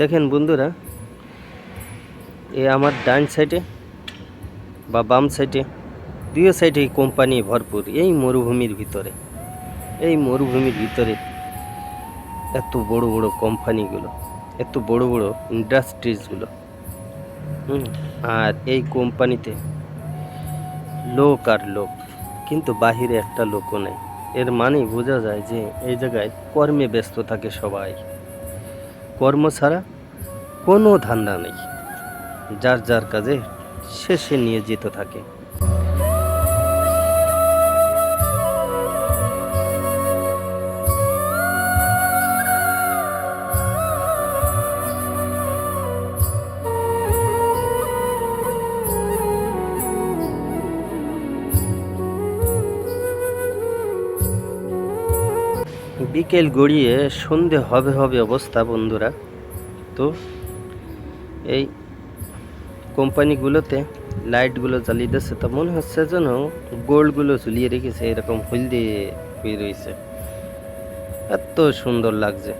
দেখেন বন্ধুরা, এ আমার ডান সাইডে বা বাম সাইডে দুই সাইডে কোম্পানি ভরপুর, এই মরুভূমির ভিতরে। এই মরুভূমির ভিতরে এত বড় বড় কোম্পানিগুলো, এত বড় বড় ইন্ডাস্ট্রিজগুলো আর এই কোম্পানিতে লোক আর লোক, কিন্তু বাহিরে একটা লোকও নেই। এর মানে বোঝা যায় যে এই জায়গায় কর্মে ব্যস্ত থাকে সবাই। কর্ম ছাড়া কোনো ধান্দা নেই। যার যার কাজে শেষে নিয়োজিত থাকে। বিকেল গড়িয়ে সন্ধে হবে হবে অবস্থা, বন্ধুরা। তো এই কোম্পানিগুলোতে লাইটগুলো জ্বালিয়ে দিচ্ছে তা মনে হচ্ছে যেন গোল্ডগুলো ঝুলিয়ে রেখেছে, এরকম হলদে হয়ে রয়েছে। এত সুন্দর লাগছে,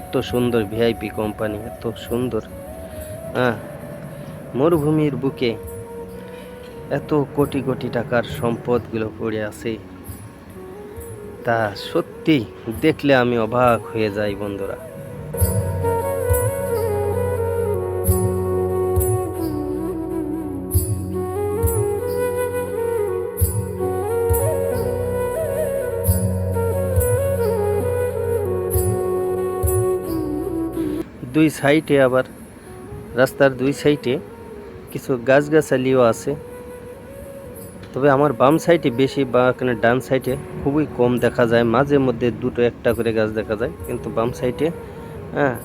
এত সুন্দর ভিআইপি কোম্পানি, এত সুন্দর। হ্যাঁ মরুভূমির বুকে এত কোটি কোটি টাকার সম্পদগুলো পড়ে আছে। তা সত্যি দেখলে আমি অবাক হয়ে যাই বন্ধুরা। দুই সাইডে আবার, রাস্তার দুই সাইডে কিছু গাছগাছালিও আছে। তবে আমার বাম সাইডে বেশি বা এখানে ডান সাইডে খুবই কম দেখা যায়। মাঝে মধ্যে দুটো একটা করে গাছ দেখা যায়, কিন্তু বাম সাইডে হ্যাঁ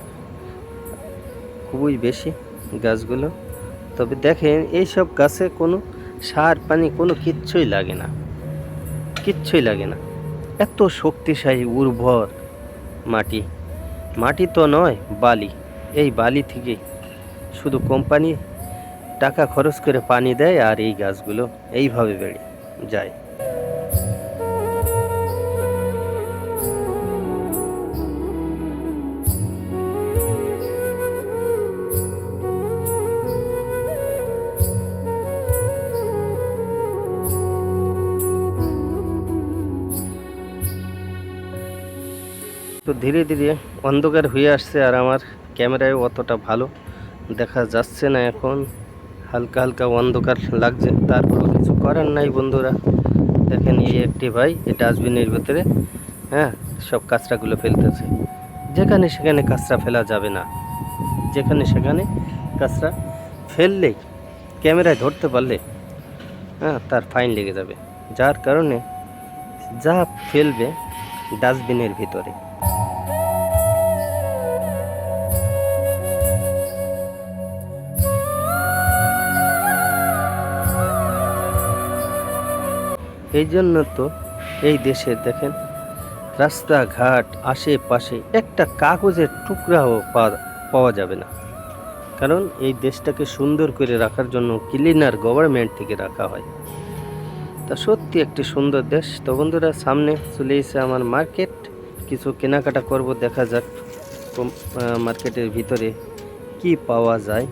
খুবই বেশি গাছগুলো। তবে দেখেন, এইসব গাছে কোনো সার, পানি, কোনো কিচ্ছুই লাগে না। কিচ্ছুই লাগে না। এত শক্তিশালী, উর্বর মাটি। মাটি তো নয়, বালি। এই বালি থেকেই শুধু কোম্পানি টাকা খরচ করে পানি দেয় আর এই গাছগুলো এইভাবে বেড়ে যায়। তো ধীরে ধীরে অন্ধকার হয়ে আসছে আর আমার ক্যামেরায় অতটা ভালো দেখা যাচ্ছে না এখন। হালকা হালকা অন্ধকার লাগছে তারপর কিছু করার নাই বন্ধুরা। দেখেন এই একটি ভাই এই ডাস্টবিনের ভিতরে হ্যাঁ সব কাঁচরাগুলো ফেলতেছে। যেখানে সেখানে কাঁচরা ফেলা যাবে না। যেখানে সেখানে কাঁচরা ফেললেই ক্যামেরায় ধরতে পারলে হ্যাঁ তার ফাইন লেগে যাবে। যার কারণে যা ফেলবে ডাস্টবিনের ভিতরে। এই জন্য তো এই দেশে দেখেন রাস্তাঘাট, আশেপাশে একটা কাগজের টুকরাও পাওয়া যাবে না। কারণ এই দেশটাকে সুন্দর করে রাখার জন্য ক্লিনার গভর্নমেন্ট থেকে রাখা হয়। তা সত্যি একটি সুন্দর দেশ। তো বন্ধুরা, সামনে চলে এসে আমার মার্কেট কিছু কেনাকাটা করব, দেখা যাক মার্কেটের ভিতরে কি পাওয়া যায়।